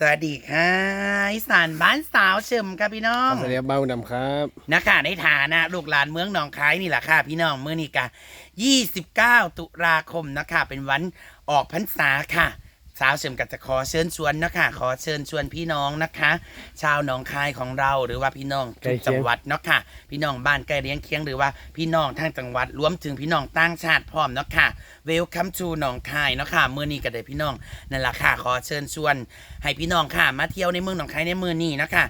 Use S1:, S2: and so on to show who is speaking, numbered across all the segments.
S1: สวัสดีค่ะอีสานบ้านสาวเฉิมค่ะพี่น้อง
S2: สวัสดีครับบ้าวดำครับ
S1: นะคะในฐานะลูกหลานเมืองหนองคายนี่แหละค่ะพี่น้องเมื่อนี้กะ29 ตุลาคมนะคะเป็นวันออกพรรษาค่ะ สาวเฉิมก็จะขอเชิญชวนนะคะขอเชิญชวนพี่น้องนะคะ ชาวหนองคายของเราหรือว่าพี่น้องทุกจังหวัดเนาะค่ะพี่น้องบ้านใกล้เลี้ยงเคียงหรือว่าพี่น้องทางจังหวัดรวมถึงพี่น้องต่างชาติพร้อมเนาะค่ะ Welcome to หนองคายเนาะค่ะเมื้อนี้ก็ได้พี่น้องนั่นแหละค่ะขอเชิญชวน ให้พี่น้องค่ะ มาเที่ยวในเมืองหนองคายในเมื้อนี้นะค่ะ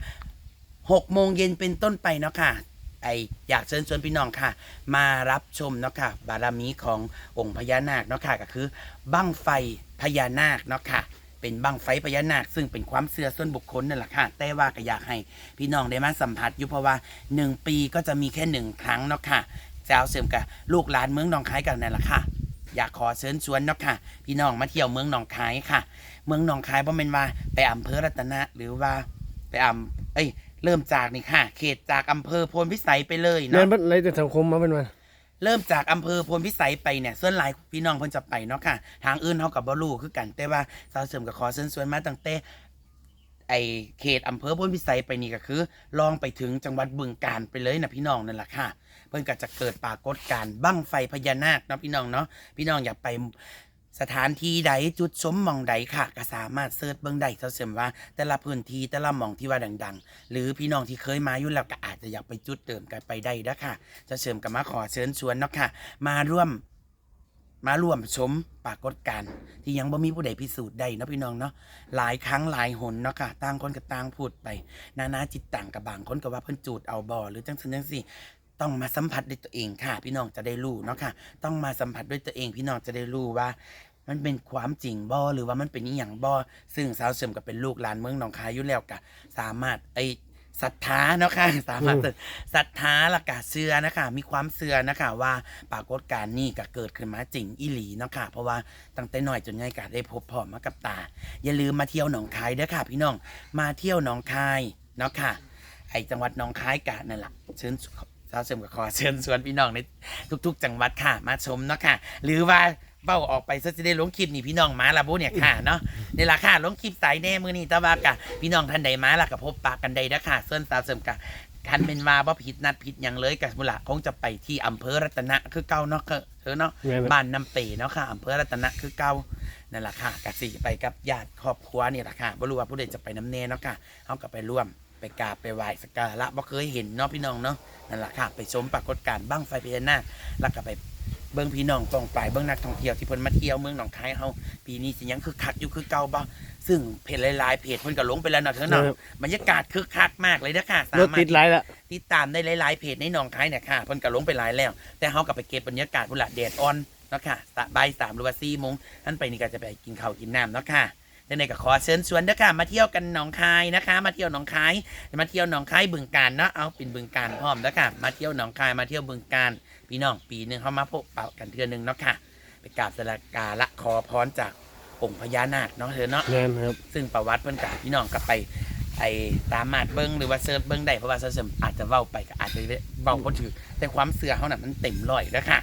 S1: หกโมงเย็นเป็นต้นไปเนาะค่ะ ไออยากเชิญชวนพี่น้องค่ะ มารับชมเนาะค่ะบารมีขององค์พญานาคเนาะค่ะก็คือบั้งไฟพญานาคเนาะค่ะเป็นบั้งไฟพญานาค ซึ่งเป็นความเชื่อส่วนบุคคลนั่นแหละค่ะ แต่ว่าก็อยากให้พี่น้องได้มาสัมผัสอยู่เพราะว่าหนึ่งปีก็จะมีแค่หนึ่งครั้งเนาะค่ะจะเอาเสริมกับลูกหลานเมืองหนองคายกันนั่นแหละค่ะ อยากขอเชิญชวนเนาะค่ะ พี่น้องมาเที่ยวเมืองหนองคายค่ะ เมืองหนองคายบ่แม่นว่าไปอำเภอรัตนะหรือว่าไปอำเอ้ย เริ่มจากนี่ค่ะ เขตจากอำเภอโพนพิสัยไปเลย
S2: เรีย
S1: เนาะ
S2: นบัดไรแต่สังคมมาเป็นมา
S1: เริ่มจากอำเภอพลพิสัยไปเนี่ยส่วนหลายพี่น้องเพิ่นจะไปเนาะค่ะ ทางอื่นเขากับบรูคือกัน แต่ว่าสาวเสริมกับขอเชิญชวนมาตั้งแต่ไอเขตอำเภอพลพิสัยไปนี่ก็คือ ลองไปถึงจังหวัดบึงกาฬไปเลยนะพี่น้องนั่นแหละค่ะ เพิ่นก็จะเกิดปรากฏการณ์บั้งไฟพญานาคเนาะพี่น้องเนาะพี่น้องอยากไป สถานที่ใดจุดชมหมองใดค่ะก็สามารถเสิร์ชเบิ่งได้เสาเสริมว่า แต่ละพื้นที่แต่ละหมองที่ว่าดัง ๆ หรือพี่น้องที่เคยมาอยู่แล้วก็อาจจะอยากไปจุดเติมกันไปได้นะค่ะจะเชิญกับมาขอเชิญชวนเนาะค่ะ มาร่วมมาร่วมชมปรากฏการณ์ที่ยังบ่มีผู้ใดพิสูจน์ได้เนาะพี่น้องเนาะหลายครั้งหลายหนเนาะค่ะต่างคนกับต่างพูดไปนานาจิตต่างกับบางคนก็ว่าเพิ่นจูดเอาบ่อหรือจังซั่นจังซี่ต้องมาสัมผัสด้วยตัวเองค่ะ พี่น้องจะได้รู้เนาะค่ะ ต้องมาสัมผัสด้วยตัวเอง พี่น้องจะได้รู้ว่า มันเป็นความจริงบ่หรือว่ามันเป็นอีหยังบ่ซึ่งสาวเสริมก็เป็นลูกหลานเมืองหนองคายอยู่แล้วก็สามารถไอ้ศรัทธาเนาะค่ะสามารถศรัทธาและก็เชื่อนะคะ มีความเชื่อนะคะ ว่าปรากฏการณ์นี้ก็เกิดขึ้นมาจริงอีหลีเนาะค่ะ เพราะว่าตั้งแต่น้อยจนใหญ่ก็ได้พบพร้อมมากับตา อย่าลืมมาเที่ยวหนองคายเด้อค่ะ พี่น้องมาเที่ยวหนองคายเนาะค่ะ ไอจังหวัดหนองคายกะนั่นแหละเชิญสาวเสริมกับขอเชิญชวนพี่น้องในทุก ๆ จังหวัดค่ะ มาชมเนาะค่ะ หรือว่า เบ้าออกไปซะจะได้ลงคลิปนี่พี่น้องมาละบุเนี่ยค่ะเนาะในราคาลงคลิปสายแน่มือนี่แตะวากะพี่น้องท่านใดมาละกับพบปะกันใดนะค่ะส่วนสาวเสริมกะคันเป็นมาบ่ผิดนัดผิดอย่างเลยกับมุละคงจะไปที่อำเภอรัตนะคือเก่าเนาะเธอเนาะ
S2: แม่นบ่
S1: บ้านน้ำเปเนาะค่ะอำเภอรัตนะคือเก่านั่นแหละค่ะกะสิไปกับญาติครอบครัวนี่แหละค่ะบ่รู้ว่าผู้ใดจะไปน้ำเนเนาะค่ะเฮาก็ไปร่วมไปกราบไปไหว้สักการะบ่เคยเห็นเนาะพี่น้องเนาะนั่นแหละค่ะ ไปชมปรากฏการณ์บั้งไฟพญานาคแล้วก็ไป เบิ่งพี่น้องตรงไปเบิ่งนักท่องเที่ยวที่เพิ่นมาเที่ยวเมืองหนองคายเฮาปีนี้สิยังคึกคักอยู่คือเก่าบ่ซึ่งเพจหลายๆเพจเพิ่นก็ลงไปแล้วเนาะเถอะเนาะ
S2: ครับ
S1: บรรยากาศคึกคักมากเลยนะค่ะสาร
S2: ถ
S1: มาร
S2: ติ
S1: ถ
S2: ดหลายละ
S1: ติดตามได้หลายๆเพจในหนองคายเนี่ยค่ะเพิ่นก็ลงไปหลายแล้ว แต่เฮาก็ไปเก็บบรรยากาศพุ่นละแดดอ่อนเนาะค่ะสะบ่ายสามหรือว่า4โมงท่านไปนี่ก็จะไปกินข้าวกินน้ำเนาะค่ะ ดังนั้นก็ขอเชิญชวนเด้อค่ะมาเที่ยวกันหนองคายนะคะ มาเที่ยวหนองคายมาเที่ยวหนองคายบึงการเนาะเอาเป็นบึงการพร้อมแล้วค่ะมาเที่ยวหนองคายมาเที่ยวบึงการพี่น้องปีหนึ่งเขามาพบเป่ากันเทือหนึงเนาะค่ะไปกราบสกการะขอพรจากองค์พญานาคเนาะเธอเนาะ
S2: แม่นครับ
S1: ซึ่งประวัติเพิ่นกาพี่น้องกลับไปไอ้ตามมาดเบิ้งหรือว่าเซิร์ชเบิ้งได้เพราะว่าเซิร์ชอาจจะเว้าไปก็อาจจะเว้าบ่ถือแต่ความเสื่อเขาน่ะมันเต็มร้อยแล้วค่ะ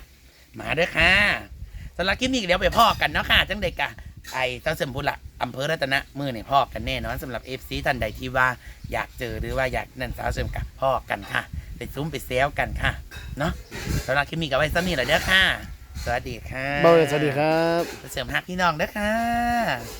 S1: มาเด้อค่ะสำหรับคลิปนี้ก็เดี๋ยวไปพ่อกันเนาะค่ะจังใดกะ ไอ้เจ้าเสริมพุละอำเภอรัตนะมือเนี่ยพ่อกันแน่นอนสำหรับ FC ท่านใดที่ว่าอยากเจอหรือว่าอยากนั่นสาวเสริมกับพ่อกันค่ะ ไปซุ้มไปเซลกันค่ะ เนาะสำหรับคลิปนี้ก็ไว้ซ้ำนี่แหละเด้อค่ะ สวัสดีค่ะ
S2: บ้าวสวัสดีครับ
S1: เสริมฮักพี่น้องเด้อค่ะ